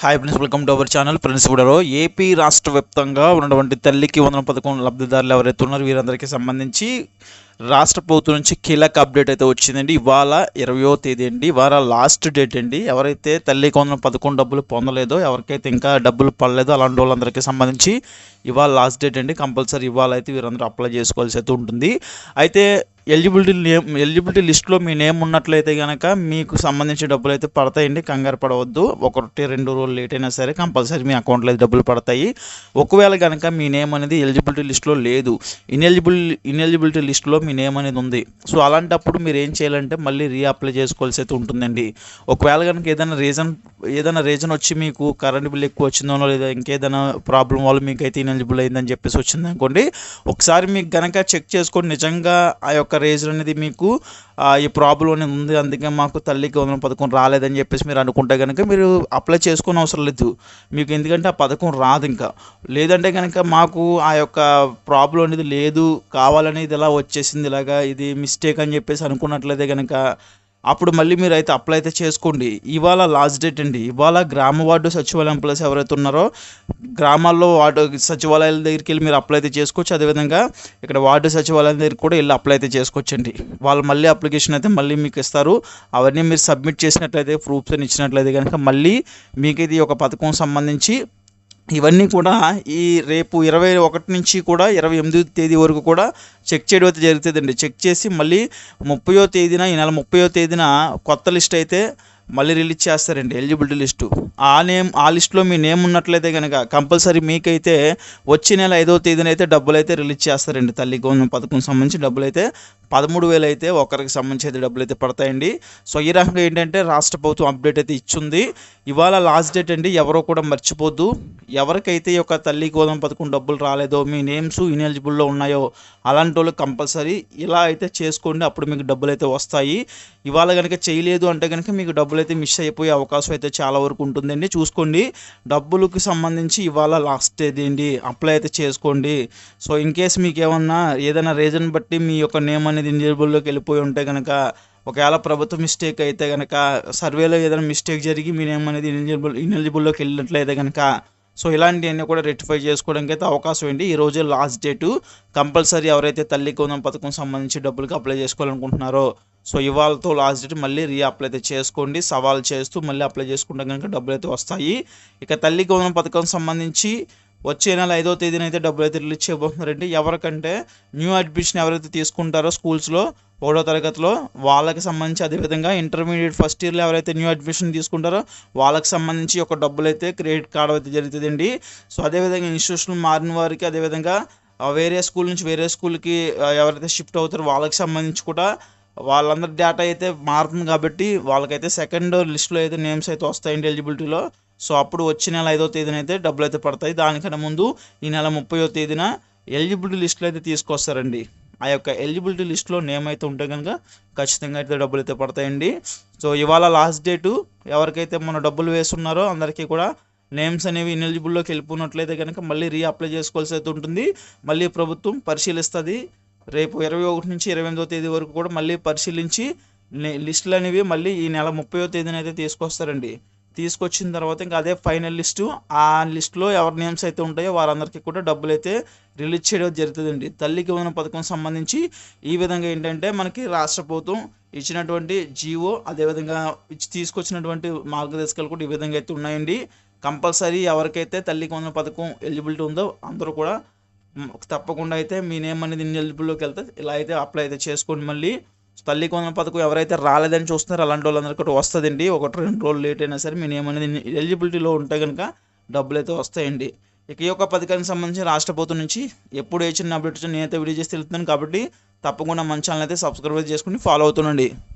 Hi friends welcome to our channel. Friends కూడా AP రాష్ట్ర వ్యాప్తంగా ఉన్నటువంటి తల్లికి వందల పథకం లబ్ధిదారులు ఎవరైతే ఉన్నారో వీరందరికీ సంబంధించి రాష్ట్ర ప్రభుత్వం నుంచి కీలక అప్డేట్ అయితే వచ్చిందండి. ఇవాళ ఇరవయో తేదీ అండి. ఇవాళ లాస్ట్ డేట్ అండి. ఎవరైతే తల్లికి వందల పథకం డబ్బులు పొందలేదో ఎవరికైతే ఇంకా డబ్బులు పడలేదో అలాంటి వాళ్ళందరికీ సంబంధించి ఇవాళ లాస్ట్ డేట్ అండి. కంపల్సరీ ఇవాళ అయితే వీరందరూ అప్లై చేసుకోవాల్సి అయితే ఉంటుంది. అయితే ఎలిజిబిలిటీ నేమ్ ఎలిజిబిలిటీ లిస్ట్లో మీ నేమ్ ఉన్నట్లయితే కనుక మీకు సంబంధించిన డబ్బులు అయితే పడతాయండి కంగారు పడవద్దు. ఒకటి రెండు రోజులు లేట్ అయినా సరే కంపల్సరీ మీ అకౌంట్లో అయితే డబ్బులు పడతాయి. ఒకవేళ కనుక మీ నేమ్ అనేది ఎలిజిబిలిటీ లిస్ట్లో లేదు. ఇన్ఎలిజిబుల్ ఇన్ఎలిజిబిలిటీ లిస్ట్లో మీ నేమ్ అనేది ఉంది. సో అలాంటప్పుడు మీరు ఏం చేయాలంటే మళ్ళీ రీఅప్లై చేసుకోవాల్సి అయితే ఉంటుందండి. ఒకవేళ కనుక ఏదైనా రీజన్ ఏదైనా రీజన్ వచ్చి మీకు కరెంట్ బిల్ ఎక్కువ వచ్చిందో లేదా ఇంకేదైనా ప్రాబ్లం వల్ల మీకు అయితే ఇన్ఎలిజిబుల్ అయిందని చెప్పేసి వచ్చింది అనుకోండి ఒకసారి మీకు కనుక చెక్ చేసుకొని నిజంగా ఆ యొక్క రేజ్ అనేది మీకు ఈ ప్రాబ్లం అనేది ఉంది. అందుకే మాకు తల్లికి వందల పథకం రాలేదని చెప్పేసి మీరు అనుకుంటే కనుక మీరు అప్లై చేసుకునే అవసరం లేదు. మీకు ఎందుకంటే ఆ పథకం రాదు ఇంకా. లేదంటే కనుక మాకు ఆ యొక్క ప్రాబ్లం అనేది లేదు కావాలనేది ఇలా వచ్చేసింది ఇలాగా ఇది మిస్టేక్ అని చెప్పేసి అనుకున్నట్లయితే కనుక అప్పుడు మళ్ళీ మీరు అయితే అప్లై అయితే చేసుకోండి. ఇవాళ లాస్ట్ డేట్ అండి. ఇవాళ గ్రామ వార్డు సచివాలయం ఎంప్లాయీస్ ఎవరైతే ఉన్నారో గ్రామాల్లో వార్డు సచివాలయాల దగ్గరికి వెళ్ళి మీరు అప్లై అయితే చేసుకోవచ్చు. అదేవిధంగా ఇక్కడ వార్డు సచివాలయం దగ్గర కూడా వెళ్ళి అప్లై అయితే చేసుకోవచ్చండి. వాళ్ళు మళ్ళీ అప్లికేషన్ అయితే మళ్ళీ మీకు ఇస్తారు. అవన్నీ మీరు సబ్మిట్ చేసినట్లయితే ప్రూఫ్స్ అని ఇచ్చినట్లయితే కనుక మళ్ళీ మీకు ఇది ఒక పథకం సంబంధించి ఇవన్నీ కూడా ఈ రేపు ఇరవై ఒకటి నుంచి కూడా ఇరవై ఎనిమిదో తేదీ వరకు కూడా చెక్ చేయడం అయితే జరుగుతుందండి. చెక్ చేసి మళ్ళీ ముప్పయో తేదీన ఈ నెల ముప్పయో తేదీన కొత్త లిస్ట్ అయితే మళ్ళీ రిలీజ్ చేస్తారండి ఎలిజిబిలిటీ లిస్టు. ఆ నేమ్ ఆ లిస్ట్లో మీ నేమ్ ఉన్నట్లయితే కనుక కంపల్సరీ మీకైతే వచ్చే నెల ఐదో తేదీన అయితే డబ్బులు అయితే రిలీజ్ చేస్తారండి తల్లి. గవర్నమెంట్ పథకం సంబంధించి డబ్బులు అయితే పదమూడు వేలు అయితే ఒకరికి సంబంధించి అయితే డబ్బులు అయితే పడతాయండి. సో ఈ రకంగా ఏంటంటే రాష్ట్ర ప్రభుత్వం అప్డేట్ అయితే ఇచ్చింది. ఇవాళ లాస్ట్ డేట్ అండి ఎవరో కూడా మర్చిపోద్దు. ఎవరికైతే ఈ యొక్క తల్లి గోధుమ పథకం డబ్బులు రాలేదో మీ నేమ్స్ ఇనెలిజిబుల్లో ఉన్నాయో అలాంటి వాళ్ళు కంపల్సరీ ఇలా అయితే చేసుకోండి. అప్పుడు మీకు డబ్బులు అయితే వస్తాయి. ఇవాళ కనుక చేయలేదు అంటే కనుక మీకు డబ్బులు అయితే మిస్ అయిపోయే అవకాశం అయితే చాలా వరకు ఉంటుందండి. చూసుకోండి. డబ్బులకు సంబంధించి ఇవాళ లాస్ట్ తేదీ అండి. అప్లై అయితే చేసుకోండి. సో ఇన్ కేస్ మీకు ఏమన్నా ఏదైనా రీజన్ బట్టి మీ యొక్క నేమ్ అనేది ఇన్ఎలిజిబుల్లోకి వెళ్ళిపోయి ఉంటే కనుక ఒకవేళ ప్రభుత్వ మిస్టేక్ అయితే కనుక సర్వేలో ఏదైనా మిస్టేక్ జరిగి మీ నేమ్ అనేది ఇన్ఎలిజిబుల్ ఇన్ఎలిజిబుల్లోకి వెళ్ళినట్లయితే కనుక సో ఇలాంటివన్నీ కూడా రెక్టిఫై చేసుకోవడానికి అయితే అవకాశం ఏంటి ఈరోజు లాస్ట్ డేటు కంపల్సరీ ఎవరైతే తల్లి కొందం పథకం సంబంధించి డబ్బులకి అప్లై చేసుకోవాలనుకుంటున్నారో సో ఇవాళతో లాస్ట్ డేట్ మళ్ళీ రీ అప్లై అయితే చేసుకోండి. సవాల్ చేస్తూ మళ్ళీ అప్లై చేసుకుంటే కనుక డబ్బులు అయితే వస్తాయి. ఇక తల్లి గౌరవం పథకం సంబంధించి వచ్చే నెల ఐదో తేదీన అయితే డబ్బులు అయితే రిలీజ్ చేయబోతున్నారండి. ఎవరికంటే న్యూ అడ్మిషన్ ఎవరైతే తీసుకుంటారో స్కూల్స్లో ఒకటో తరగతిలో వాళ్ళకి సంబంధించి అదేవిధంగా ఇంటర్మీడియట్ ఫస్ట్ ఇయర్లో ఎవరైతే న్యూ అడ్మిషన్ తీసుకుంటారో వాళ్ళకి సంబంధించి ఒక డబ్బులు అయితే క్రెడిట్ కార్డ్ అయితే జరుగుతుందండి. సో అదేవిధంగా ఇన్స్టిట్యూషన్ మారిన వారికి అదేవిధంగా వేరే స్కూల్ నుంచి వేరే స్కూల్కి ఎవరైతే షిఫ్ట్ అవుతారో వాళ్ళకి సంబంధించి కూడా వాళ్ళందరి డేటా అయితే మారుతుంది కాబట్టి వాళ్ళకైతే సెకండ్ లిస్ట్లో అయితే నేమ్స్ అయితే వస్తాయండి ఎలిజిబిలిటీలో. సో అప్పుడు వచ్చే నెల ఐదో తేదీన అయితే డబ్బులు అయితే పడతాయి. దానికన్నా ముందు ఈ నెల ముప్పయో తేదీన ఎలిజిబిలిటీ లిస్టులో అయితే తీసుకొస్తారండి. ఆ యొక్క ఎలిజిబిలిటీ లిస్ట్లో నేమ్ అయితే ఉంటే కనుక ఖచ్చితంగా అయితే డబ్బులు అయితే పడతాయండి. సో ఇవాళ లాస్ట్ డేటు ఎవరికైతే మన డబ్బులు వేస్తున్నారో అందరికీ కూడా నేమ్స్ అనేవి ఇన్ఎలిజిబుల్లోకి వెళ్ళిపోయినట్లయితే కనుక మళ్ళీ రీ అప్లై చేసుకోవాల్సి అయితే ఉంటుంది. మళ్ళీ ప్రభుత్వం పరిశీలిస్తుంది. రేపు ఇరవై ఒకటి నుంచి ఇరవై ఎనిమిదో తేదీ వరకు కూడా మళ్ళీ పరిశీలించి లిస్టులు అనేవి మళ్ళీ ఈ నెల ముప్పయో తేదీన అయితే తీసుకొస్తారండి. తీసుకొచ్చిన తర్వాత ఇంకా అదే ఫైనల్ లిస్టు. ఆ లిస్టులో ఎవరి నేమ్స్ అయితే ఉంటాయో వారందరికీ కూడా డబ్బులు అయితే రిలీజ్ చేయడం జరుగుతుందండి. తల్లికి ఉన్న పథకం సంబంధించి ఈ విధంగా ఏంటంటే మనకి రాష్ట్ర ప్రభుత్వం ఇచ్చినటువంటి జీవో అదేవిధంగా ఇచ్చి తీసుకొచ్చినటువంటి మార్గదర్శకాలు కూడా ఈ విధంగా అయితే ఉన్నాయండి. కంపల్సరీ ఎవరికైతే తల్లికి ఉన్న పథకం ఎలిజిబిలిటీ ఉందో అందరూ కూడా తప్పకుండా అయితే మీ నేమ్ అనేది ఇన్ఎలిజిబుల్లోకి వెళ్తే ఇలా అయితే అప్లై అయితే చేసుకోండి మళ్ళీ. తల్లి కొందన పథకం ఎవరైతే రాలేదని చూస్తున్నారో అలాంటి వాళ్ళందరికీ ఒకటి వస్తుందండి. ఒకటి రెండు రోజులు లేట్ అయినా సరే మీ నేమ్ అనేది ఎలిజిబిలిటీలో ఉంటే కనుక డబ్బులు అయితే వస్తాయండి. ఇక ఈ యొక్క పథకానికి సంబంధించి రాష్ట్ర ప్రభుత్వం నుంచి ఎప్పుడు ఏ చిన్న అప్డేట్ వచ్చినా నేనైతే వీడియో చేసి తెలుపుతాను కాబట్టి తప్పకుండా మన ఛానల్ అయితే సబ్స్క్రైబ్ చేసుకుని ఫాలో అవుతుండండి.